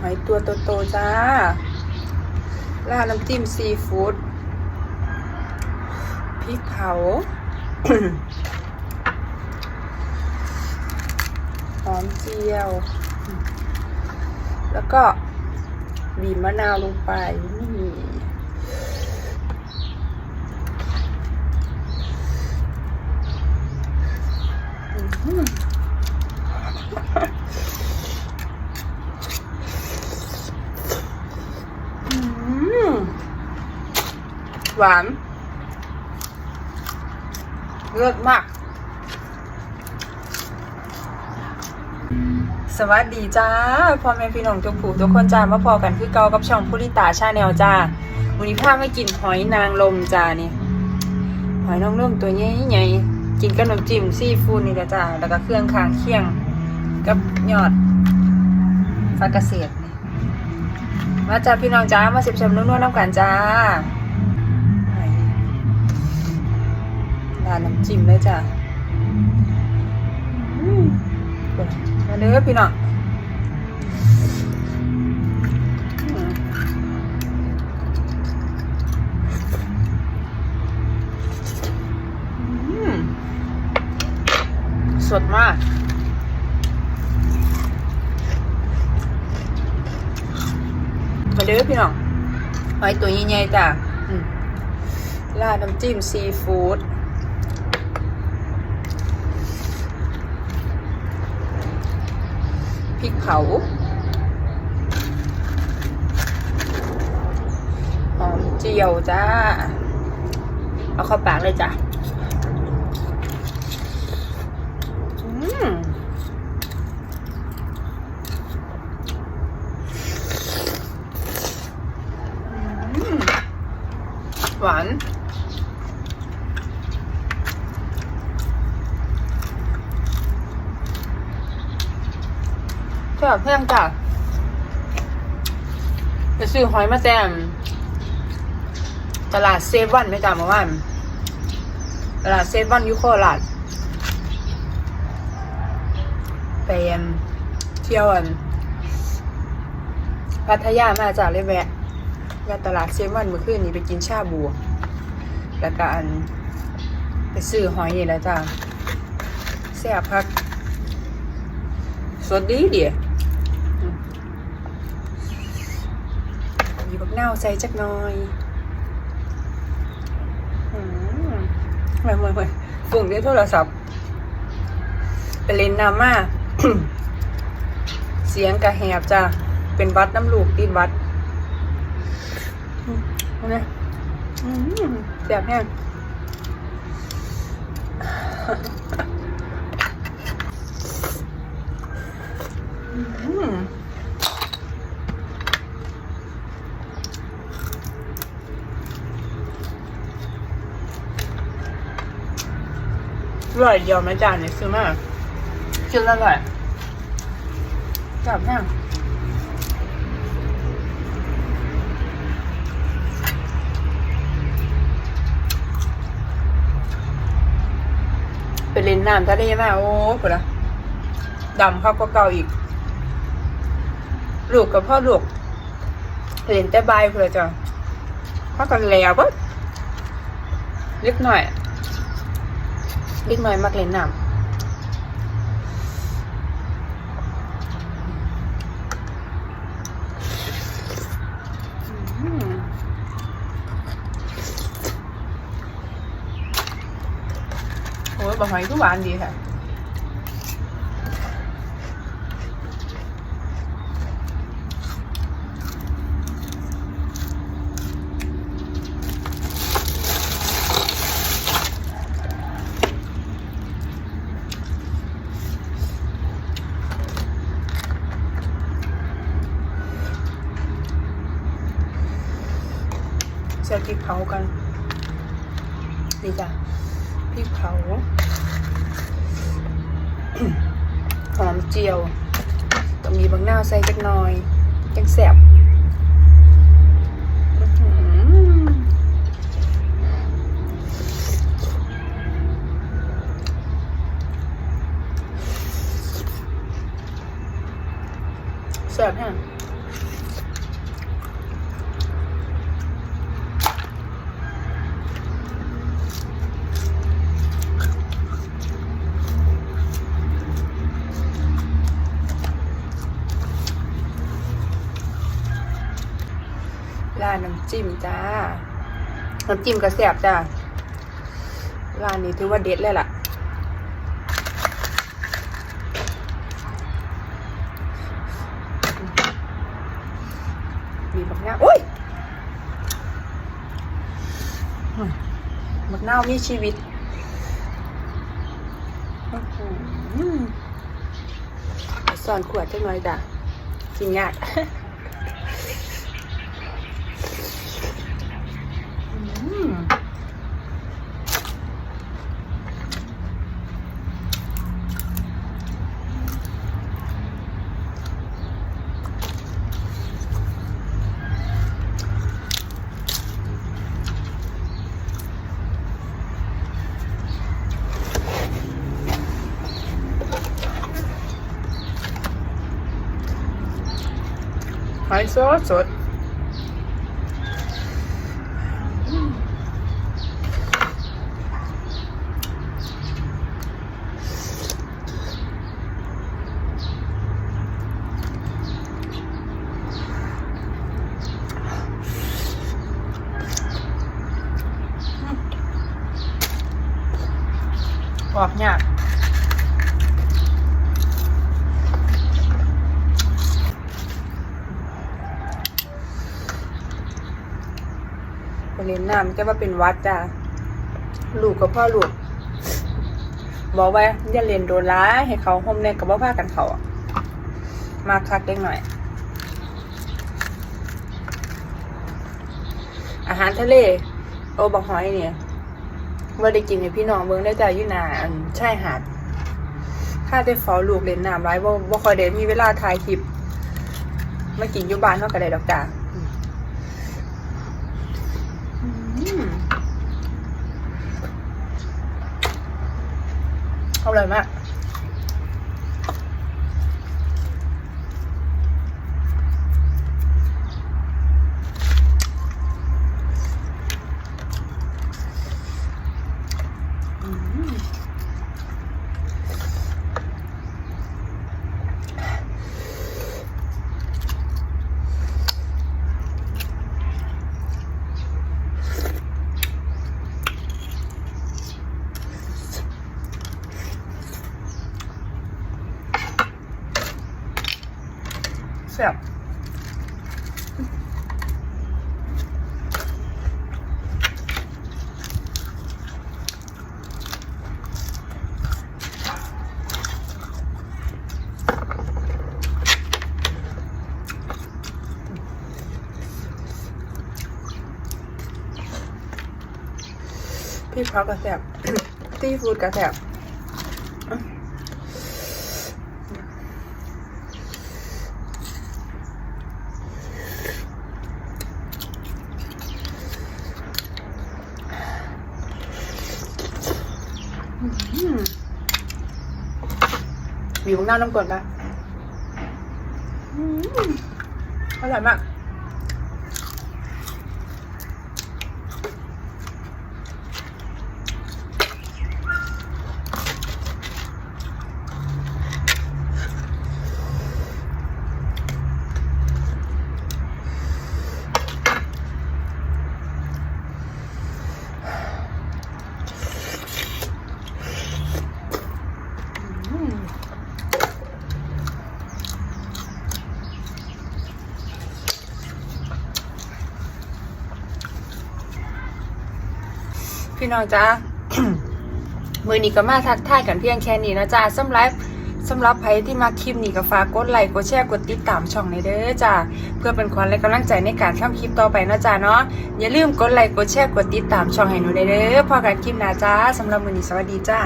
หอยตัวโตๆจ้าราดน้ำจิ้มซีฟู้ดพริกเผาหอมเจียว แล้วก็บีบมะนาวลงไปนี่อื้อหืออื้อหือ หวานเลิศมาก สวัสดีจ้าพ่อแม่พี่น้องทุกผู้ทุกคนจ้ามาพอกันคือเกากับช่องพุริตาชาแนลจ้าวันนี้พามากินหอยนางรมจ้านี่หอยนางรมตัวใหญ่ๆกินกับน้ำจิ้มซีฟู้ดนี่แหละจ้าแล้วก็เครื่องคางเคียงกับยอดฟ้าเกษตรมาจ้าพี่น้องจ้ามาสิบชมนุ่นๆน้ำกันจ้าานน้ำจิ้มเลยจ้าอืมมาเด้อพี่น้องอืมสดมากมาเด้อพี่น้องหอยตัวใหญ่ๆจ้ะอืมราดน้ำจิ้มซีฟู้ด พริก เผาหอมเจียวจ้า เอาเข้าปากเลยจ้ะอืมอืมหวาน แซ่บแห้งจ้ะไปซื้อหอยมาแต้มตลาดเซเว่นไม่จ้ะเมื่อวานตลาดเซเว่นยุโคราชไปเที่ยวอันพัทยามาจากเลยแวะแวะตลาดเซเว่นเมื่อคืนนี้ไปกินชาบูแล้วก็อันไปซื้อหอยนี่แหล้วจ้ะแซ่บพักสดดีเดียมีบัก นาใส่จักหน่อยอืมไม่ไม่ไม่ฝุ่งด้โทรศัพท์ไปเล่นน้ำมาเสียงกระแหบจ้ะ เป็นวัดน้ำลูกติดวัดเนี่ยอืมแสบแห้งอืม ร่อยเดียวไหมจานนี่ซื้อมากินแล้วอร่อยจับแห้งไปเล่นน้ำทะเลมาโอ้ปวดละดำเข้าก็เก่าอีก ลูกกับพ่อลูกเล่นแต่บเพื่อจะพ่อกันแล้วปะเล็กหน่อย เล็กหน่อยมักเล่นน้ำอืมโอ้ยบะหอยก็หวานดีค่ะ ใส่พริกเผากันนี่จ้ะพริกเผาหอมเจียวต้องมีบางหน้าใส่จักหน่อยจังแสบแสบแห้ง ร้านน้ำ จิ้มจ้า น้ำจิ้มกระแสบจ้า ร้านนี้ถือว่าเด็ดเลยล่ะ มีบักหน้าวอุ้ยมบักหน้าวมีชีวิตสอนขวดจังหน่อยจ้ะกินยาก อืมหอยสดสด ออกยาก ไปเล่นน้ำจะว่าเป็นวัดจ้ะลูกกับพ่อลูก บอกไว้อย่าเล่นโดนร้ายให้เขาห่มเล่กับว่าพากันเขามาคักเล็กหน่อย อาหารทะเล โอบักหอยเนี่ยว่าได้กินให้พี่น้องเบิ่งได้จ้ะอยู่นาอันชายหาดข้าได้เฝ้าลูกเล่นน้ำไรบ่บ่ค่อยได้มีเวลาถ่ายคลิปมากินยู่บ้านเฮาก็ได้ดอกจ้ะอืม อร่อ ซ่บพี่พักกระแซบซีฟู้ดกระแซบ อืม มีพวกหน้าน้ำกรดปะอืมอร่อยมาก อืมพี่ น้องจ้ามือนี้ก็มาทักทายกันเพียงแค่นี้นะจ้าสำหรับสำหรับใครที่มาคลิปนี้ก็ฝากกดไลค์กดแชร์กดติดตามช่องในเด้อจ้าเพื่อเป็นขวัญและกำลังใจในการทำคลิปต่อไปนะจ้าเนาะอย่าลืมกดไลค์กดแชร์กดติดตามช่องให้หนูในเด้อพอกันคลิปหน้าจ้าสำหรับมือนี้สวัสดีจ้า